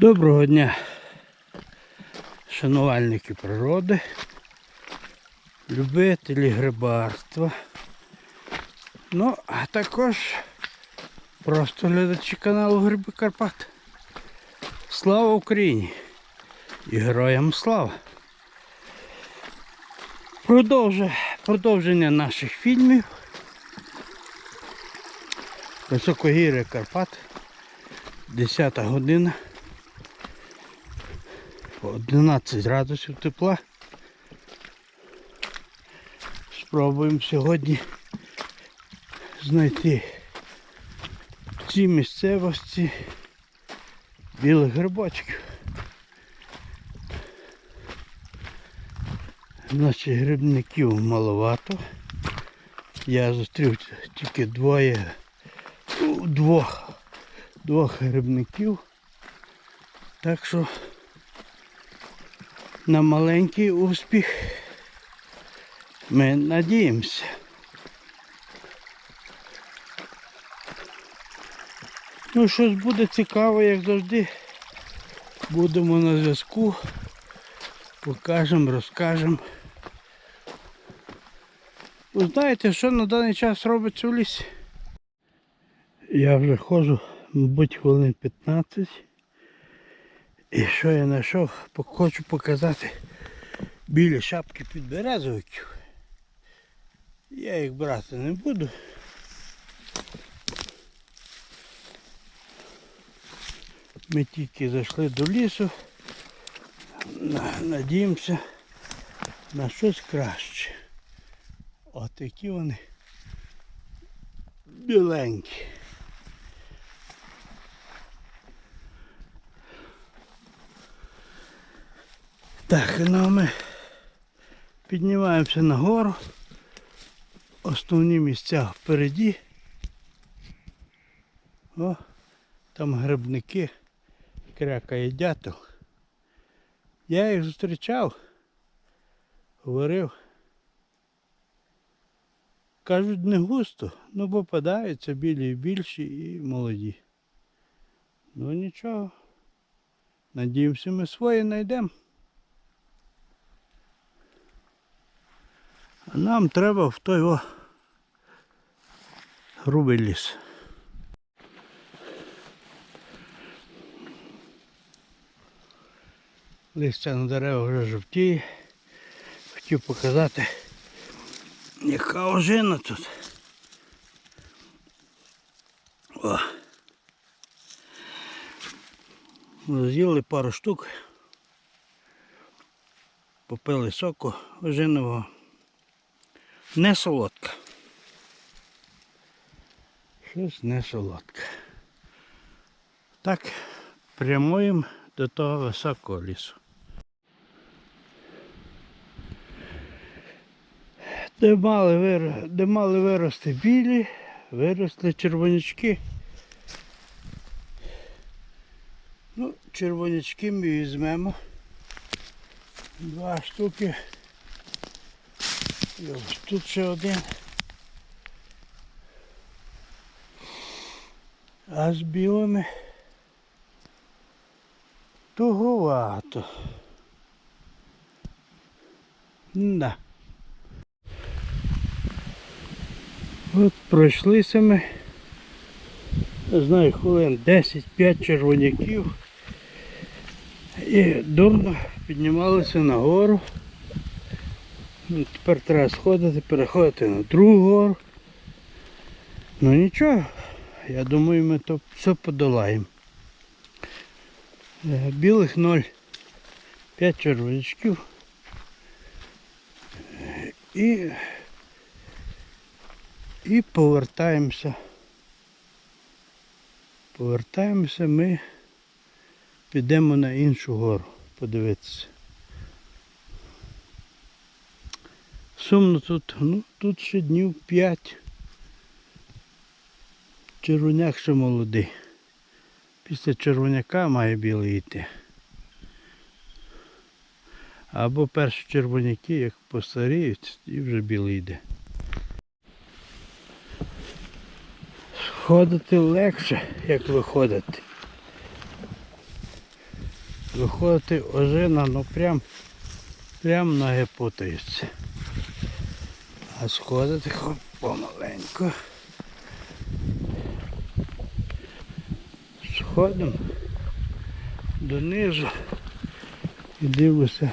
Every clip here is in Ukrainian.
Доброго дня, шанувальники природи, любителі грибарства. Ну, а також просто глядачі каналу Гриби Карпат. Слава Україні! І героям слава! Продовжує, продовження наших фільмів. Високогір'я Карпат. 10 година. 11 градусів тепла. Спробуємо сьогодні знайти в цій місцевості білих грибочків. Значить грибників маловато. Я зустрів тільки двоє, двох, двох грибників. Так що на маленький успіх ми надіємося. Ну, щось буде цікаво, як завжди. Будемо на зв'язку. Покажемо, розкажемо. Ви знаєте, що на даний час робиться в лісі? Я вже ходжу, мабуть, хвилин 15. І що я знайшов, хочу показати білі шапки підберезовиків. Я їх брати не буду. Ми тільки зайшли до лісу. Надіємося на щось краще. Отакі вони біленькі. Так, ну а ми піднімаємося нагору. Основні місця впереді. О, там грибники, крякає дятел. Я їх зустрічав, говорив. Кажуть, не густо, ну попадаються білі і більші і молоді. Ну нічого. Надіємося, ми свої знайдемо. Нам треба в той о грубий ліс. Листя на деревах вже жовтіє. Хотів показати, яка ожина тут. О. З'їли пару штук. Попили соку ожинового. Не солодка. Щось не солодке. Так, прямуємо до того високого лісу. Де мали, вир... Де мали вирости білі, виросли червонячки. Ну, червонячки ми візьмемо. Два штуки. І ось тут ще один. А з білими туговато. Да. От пройшлися ми. Не знаю, хвилин 10-5 червоняків. І дурно піднімалися нагору. Ну, Тепер треба сходити, переходити на другу гору. Ну нічого, я думаю, ми то все подолаємо. Е, Білих 0, 5 червонячків. Е, І, і повертаємося. Повертаємося ми, підемо на іншу гору подивитися. Сумно тут, ну тут ще днів 5. Червоняк ще молодий. Після червоняка має білий йти. Або перші червоняки, як постаріють, і вже білий йде. Сходити легше, як виходити. виходити ожина, ну прям, прям ноги путаються. А сходити хоп помаленьку. Сходимо донизу і дивлюся.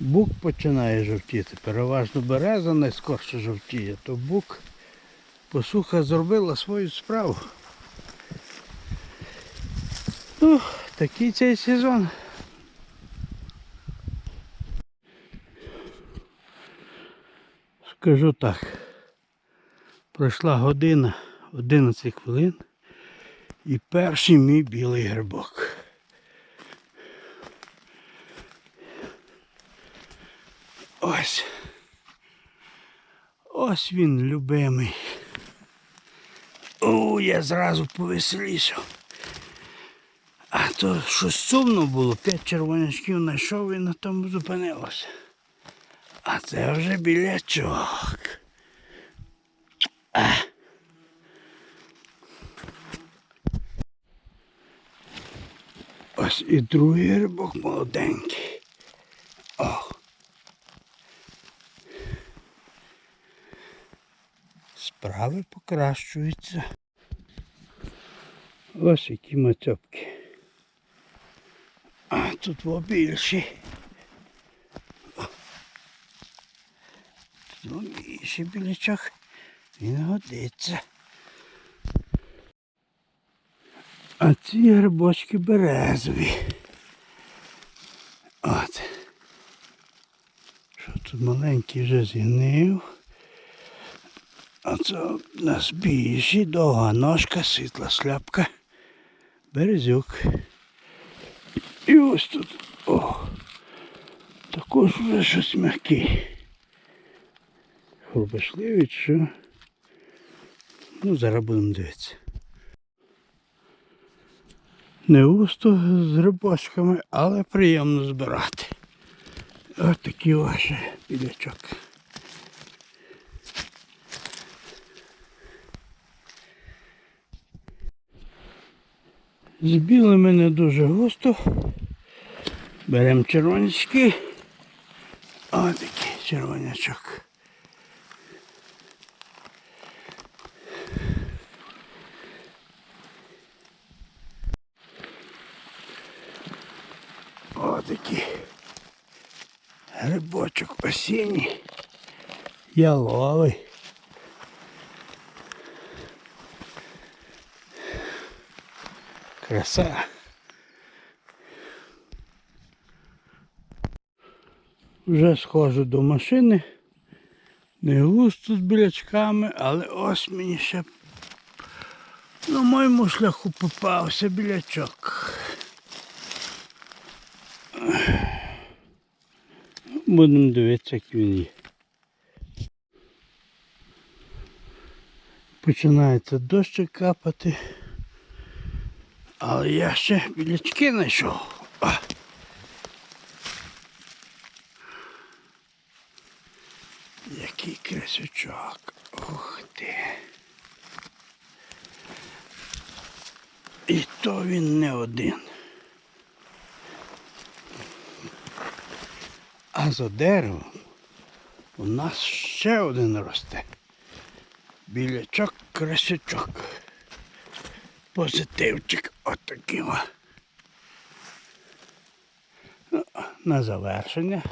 Бук починає жовтіти. Переважно береза найскорше жовтіє, то бук посуха зробила свою справу. Ну, такий цей сезон. Скажу так. Пройшла година 11 хвилин і перший мій білий грибок. Ось. Ось він, любимий. О, я зразу повеселішав. А то щось сумно було, п'ять червонячків знайшов і на тому зупинилося. А це вже білячок. А. Ось і другий рибок молоденький. О. Справи покращуються. Ось які мацьопки. А тут більші. О. Тут більший. Він годиться. А ці грибочки березові. От. Що тут маленький вже зігнив. А це у нас більші, довга ножка, світла шляпка, березюк. І ось тут, о, також вже щось м'який. Чи що. Ну, зараз будемо дивитися. Не густо з грибочками, але приємно збирати. Ось такі ваші білячок. З білими не дуже густо. Беремо червонячки. Ось такий червонячок. Ось такий грибочок осінній. Яловий. Краса. Вже схожу до машини. Не густо з білячками, але ось мені ще на моєму шляху попався білячок. Будемо дивитися, як він є. Починається дощ капати. Але я ще білячки знайшов. Який красючок. Ух ти. І то він не один. За деревом у нас ще один росте. Білячок красячок. Позитивчик отакий. Ну, На завершення.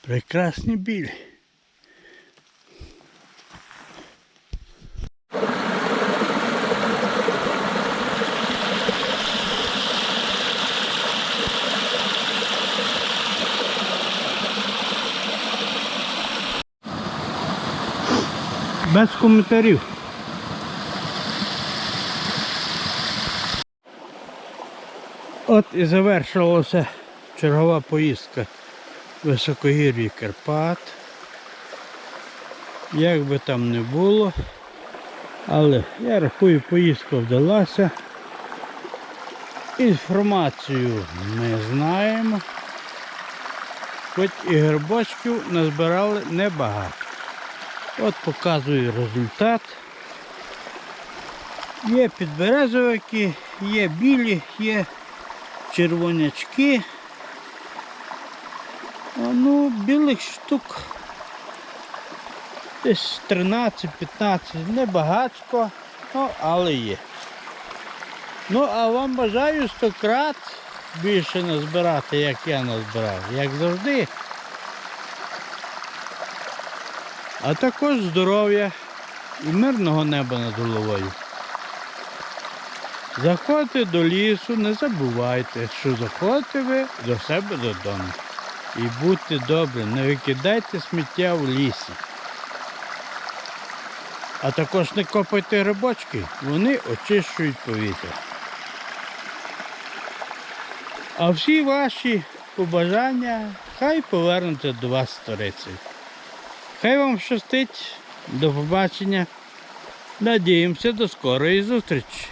Прекрасні білі. Без коментарів. От і завершилася чергова поїздка високогір'ї Карпат. Як би там не було, але я рахую, поїздка вдалася. Інформацію ми знаємо. Хоч і грибочків назбирали небагато. От показую результат. Є підберезовики, є білі, є червонячки. Ну, білих штук десь 13-15, небагацько, ну, але є. Ну, а вам бажаю 100 крат більше назбирати, як я назбирав, як завжди. А також здоров'я і мирного неба над головою. Заходьте до лісу, не забувайте, що заходите ви до себе додому. І будьте добрі, не викидайте сміття в лісі. А також не копайте грибочки, вони очищують повітря. А всі ваші побажання хай повернуться до вас сторицею. Хай вам щастить. До побачення. Надіємося до скорої зустрічі.